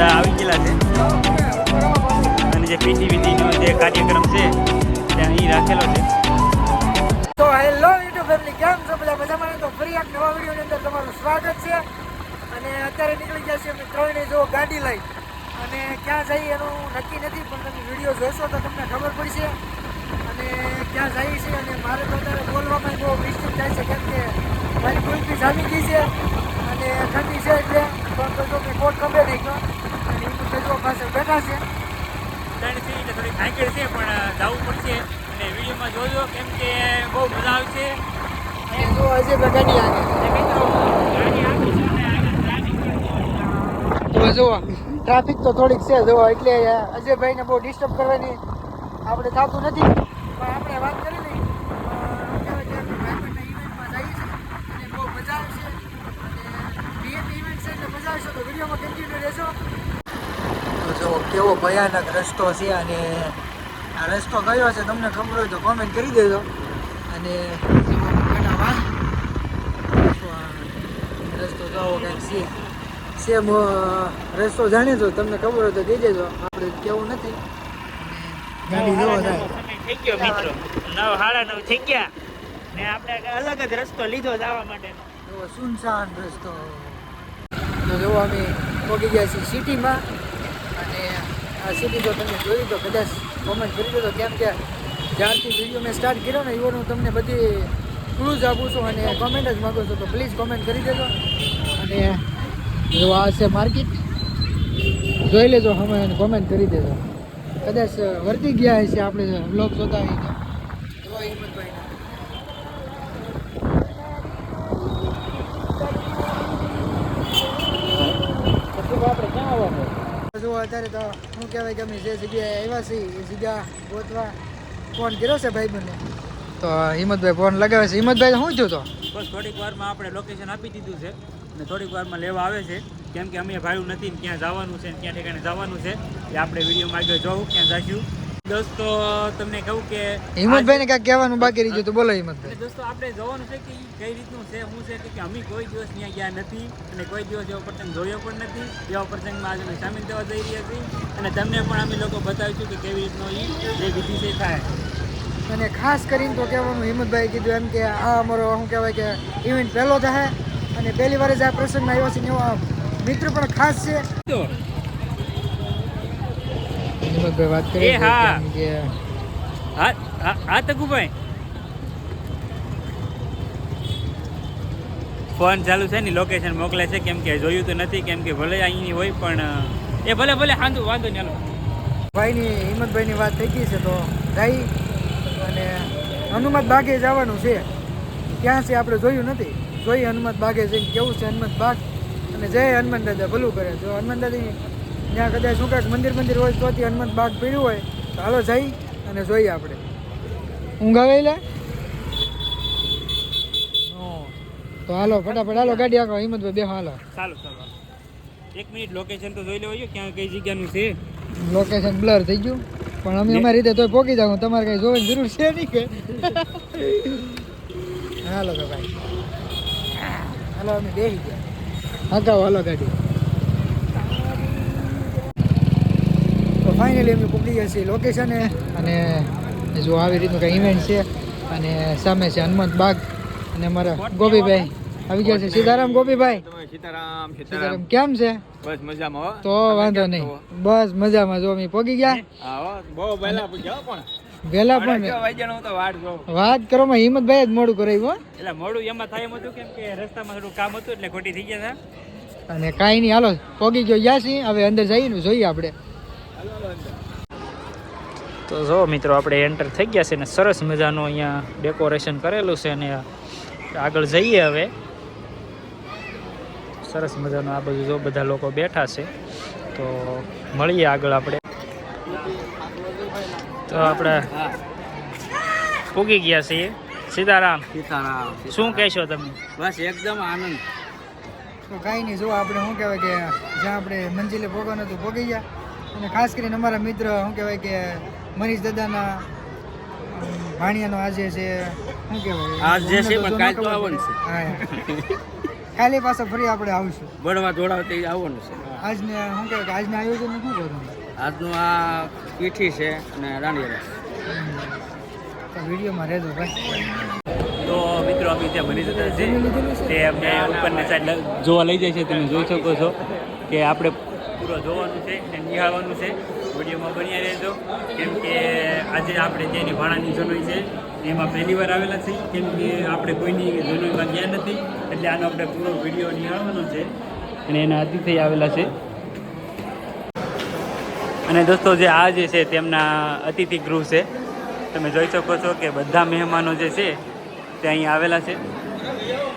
બધા આવી ગયેલા છે. અને જે પીટી વીટીનો જે કાર્યક્રમ છે ત્યાં અહીં રાખેલો છે. તો હેલો યુટ્યુબ ફેમિલી, કેમ છો બધા? મજામાં? તો ફરી એક નવા વિડીયોની અંદર તમારું સ્વાગત છે. અને અત્યારે નીકળી ગયા છે અમે ત્રણે જો ગાડી લઈ. અને ક્યાં જઈએ એનું નક્કી નથી, પણ તમે વીડિયો જોશો તો તમને ખબર પડશે. અને ક્યાં જઈએ છે અને મારે તો અત્યારે બોલવામાં બહુ મિસ્ટેક થાય છે, કેમ કે મારી કુલ્ફી જામી ગઈ છે. અને ઠંડી છે એટલે, પણ તો મેં કોટ ખબર નહીં અને એ બધે જો બેઠા છે. ત્રણ છે એટલે થોડી છે પણ જવું પડશે. અને વિડીયોમાં જોજો કેમ કે બહુ મજા આવશે. અને જો હજી ગાડી આગળ મિત્રો ગાડી આગળ જુઓ ટ્રાફિક તો થોડીક છે જુઓ એટલે અજયભાઈને બહુ ડિસ્ટર્બ કરવાની આપણે થતું નથી. પણ આપણે વાત કરી લઈ કહેવાય કે આપણે ભાઈબંધના ઇવેન્ટમાં જઈએ છીએ અને બહુ મજા આવશે અને બીએપી ઇવેન્ટ છે એટલે મજા આવશે તો વિડીયોમાં કન્ટિન્યુ રહેશો તો જો કેવો ભયાનક રસ્તો છે અને આ રસ્તો કયો છે તમને ખબર હોય તો કોમેન્ટ કરી દેજો. અને રસ્તો જાઓ કંઈક છે. સેમ રસ્તો જાણી જો તમને ખબર હોય તો કહી દેજો. આપણે કેવું નથી. ગાડી જવો થઈ ગયો મિત્રો. નવ સાડા નવ થઈ ગયા. ને આપણે અલગ જ રસ્તો લીધો જવા માટે સુનસાન રસ્તો. તો જો અમે પહોંચી ગયા છીએ સિટીમાં. આ સિટી તો તમે જોયું તો કદાચ કોમેન્ટ કરી દેજો કેમ કે જ્યારથી વીડિયો મેં સ્ટાર્ટ કર્યો ને એવાનું તમને બધી ક્લૂઝ આપું છું અને કોમેન્ટ જ માગું છું, તો પ્લીઝ કોમેન્ટ કરી દેજો. અને જો આ છે માર્કેટ જોઈ લેજો અમે કોમેન્ટ કરી દેજો. કદાચ વર્તી ગયા હશે આપણે બ્લોગ જોતા હોય તો જો હિંમતભાઈના પછી આપણે ક્યાં આવવાનું જો અત્યારે તો શું કહેવાય કે અમે જે જગ્યાએ આવ્યા છીએ એ જગ્યા ગોતવા ફોન કર્યો છે ભાઈ બંને તો હિંમતભાઈ ફોન લગાવે છે. હિંમતભાઈ શું થયું તો? બસ થોડીક વારમાં આપણે લોકેશન આપી દીધું છે અને થોડીક વારમાં લેવા આવે છે. કેમ કે અમે ભાડું નથી ક્યાં જવાનું છે ને ક્યાં ઠેકાણે જવાનું છે એ આપણે વિડીયોમાં આગળ જોવું ક્યાં જઈશું. દોસ્તો તમને કહું કે હિંમતભાઈને કાંઈક કહેવાનું બાકી રહી ગયું તો બોલો હિંમતભાઈ. દોસ્તો આપણે જોવાનું છે કે કઈ રીતનું છે શું છે કે અમે કોઈ દિવસ ત્યાં ગયા નથી અને કોઈ દિવસ એવો પ્રસંગ જોયો પણ નથી. એવા પ્રસંગમાં આજે અમે સામેલ થવા જઈ રહ્યા છીએ અને તમને પણ અમે લોકો બતાવીશું કે કેવી રીતનો એ જે વિધિ છે થાય. અને ખાસ કરીને તો કહેવાનું હિંમતભાઈ કીધું એમ કે આ અમારો શું કહેવાય કે ઇવેન્ટ પહેલો થાય અને પહેલી વાર જ આ પ્રસંગમાં આવ્યો છે એવો મિત્ર પણ ખાસ છે. તો વાત એ હા. કે હા હા હા તકુભાઈ. ફોન ચાલુ છે ને લોકેશન મોકલે છે. કેમ કે જોયું તો નથી કેમ કે ભલે અહીંની હોય પણ એ ભલે ભલે વાંધો વાંધો નહીં હાલો. ભાઈની હિંમતભાઈની વાત થઈ ગઈ છે તો ભાઈ અને હનુમત બાગે જવાનું છે. ક્યાં છે આપણે જોયું નથી. જોઈ હનુમત બાગે જઈને કેવું છે હનુમત બાગ? અને જય હનુમાન દાદા ભલું કરે. જો હનુમાન દાદી ત્યાં કદાચ શું કાંઈક મંદિર મંદિર હોય તો હનુમત બાગ પીડ્યું હોય તો હાલો જઈ અને જોઈએ આપણે. ઊંઘ આવેલા તો હાલો ફટાફટ હાલો ગાડી આખો હિંમતભાઈ બેહો હાલો. ચાલો ચાલો એક મિનિટ લોકેશન તો જોઈ લેવો જોઈએ ક્યાં કઈ જગ્યાનું છે. લોકેશન બ્લર થઈ ગયું. પણ અમે અમારી રીતે તોય પોકી જાવ તમારે કઈ જોવાની જરૂર છે નહીં કે? હાલો તો ભાઈ. હાલો અમે બેસી ગયા. હકાવો હાલો ગાડી તો ફાઇનલી અમે પકડી ગયા છીએ લોકેશને અને જો આવી રીતનું કંઈ ઇવેન્ટ છે અને સામે છે હનુમંત બાગ અને અમારા ગોપીભાઈ. આવી ગયા છે. સીતારામ ગોપીભાઈ. સીતારામ સીતારામ. કેમ છે? બસ મજામાં તો વાંધો નહીં. બસ મજામાં જો અમે પગી ગયા. બહુ પહેલા પૂછ્યા પણ. વેલા પણ વાત કરો માં હિંમતભાઈ જ. મોડું કરાવ્યું એટલે મોડું એમાં થાય એમ હતું કેમ કે રસ્તામાં થોડું કામ હતું એટલે ખોટી થઈ ગયા હતા. અને કાંઈ નહીં હાલો પોગી ગયો. યાસી હવે અંદર જઈને જોઈએ આપણે. તો જો મિત્રો આપણે એન્ટર થઈ ગયા છે ને સરસ મજાનું અહીંયા ડેકોરેશન કરેલું છે અને આગળ જઈએ હવે. સરસ મજાનું આ બધું જો બધા લોકો બેઠા છે. તો મળીએ આગળ આપણે. તો આપણે પૂગી ગયા છીએ. સીતારામ સીતારામ શું કહેશો તમે? બસ એકદમ આનંદ. તો કાંઈ નહીં જો આપણે શું કહેવાય કે જ્યાં આપણે મંજિલે ભોગવાનું હતું ભોગી ગયા. અને ખાસ કરીને અમારા મિત્ર શું કહેવાય કે મનીષ દાદાના ભાણિયાનો આજે છે શું કહેવાય આજ જે છે પણ કાલ તો આવવાનું છે. હા. ખાલી પાછા ફરી આપણે આવીશું. બળવા દોડાવતે આવવાનું છે. આજને શું કહેવાય કે આજના આયોજન શું કરવાનું આજનું આ પીઠી છે અને રાણીયા તો વિડીયોમાં રહેજો ભાઈ. તો મિત્રો અમે ત્યાં બની જતા છે છે? તે અમને ઉપરની સાઈડ જોવા લઈ જાય છે. તમે જોઈ શકો છો કે આપણે પૂરો જોવાનું છે અને નિહાળવાનું છે. વિડીયોમાં બન્યા રહેજો. કેમ કે આજે આપણે જેની ભાણાની જનોઈ છે, એમાં પહેલી વાર આવેલા છે કેમ કે આપણે કોઈની જનોઈમાં ગયા નથી, એટલે આનો આપણે પૂરો વીડિયો નિહાળવાનો છે. અને એના અતિથિ આવેલા છે. અને દોસ્તો, જે આ જે છે તેમના અતિથિ ગૃહ છે. તમે જોઈ શકો છો કે બધા મહેમાનો જે છે, તે અહીં આવેલા છે.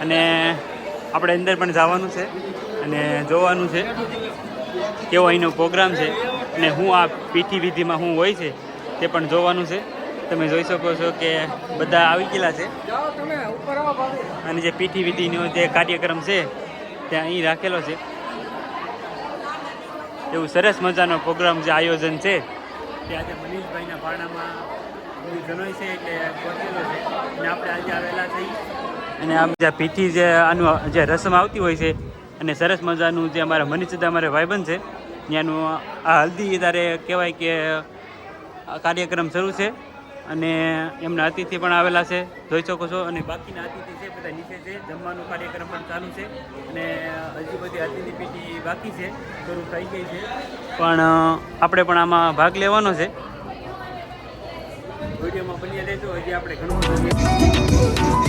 અને આપણે અંદર પણ જવાનું છે અને જોવાનું છે. કેવો અહીંનો પ્રોગ્રામ છે અને હું આ પીઠી વિધિમાં હું હોય છે તે પણ જોવાનું છે. તમે જોઈ શકો છો કે બધા આવી ગયેલા છે. અને જે પીઠી વિધિનો જે કાર્યક્રમ છે તે અહીં રાખેલો છે. એવું સરસ મજાનો પ્રોગ્રામ જે આયોજન છે તે આજે મનીષભાઈના ભાડામાં જનોઈ છે એટલે પહોંચેલો છે. અને આપણે આજે આવેલા થઈ અને આમ જે પીઠી જે આનું જે રસમ આવતી હોય છે અને સરસ મજાનું જે અમારા મનીષદા અમારે ભાઈબંધ છે, ત્યાંનું આ હલ્દી તારે કહેવાય કે કાર્યક્રમ શરૂ છે અને એમના અતિથિ પણ આવેલા છે, જોઈ શકો છો. અને બાકીના અતિથિ છે, બધા નીચે છે, જમવાનું કાર્યક્રમ પણ ચાલુ છે અને હજી બધી અતિથિ પેટી બાકી છે, શરૂ થઈ ગઈ છે. પણ આપણે પણ આમાં ભાગ લેવાનો છે. વિડીયોમાં બની રહેજો, હજી આપણે ઘણું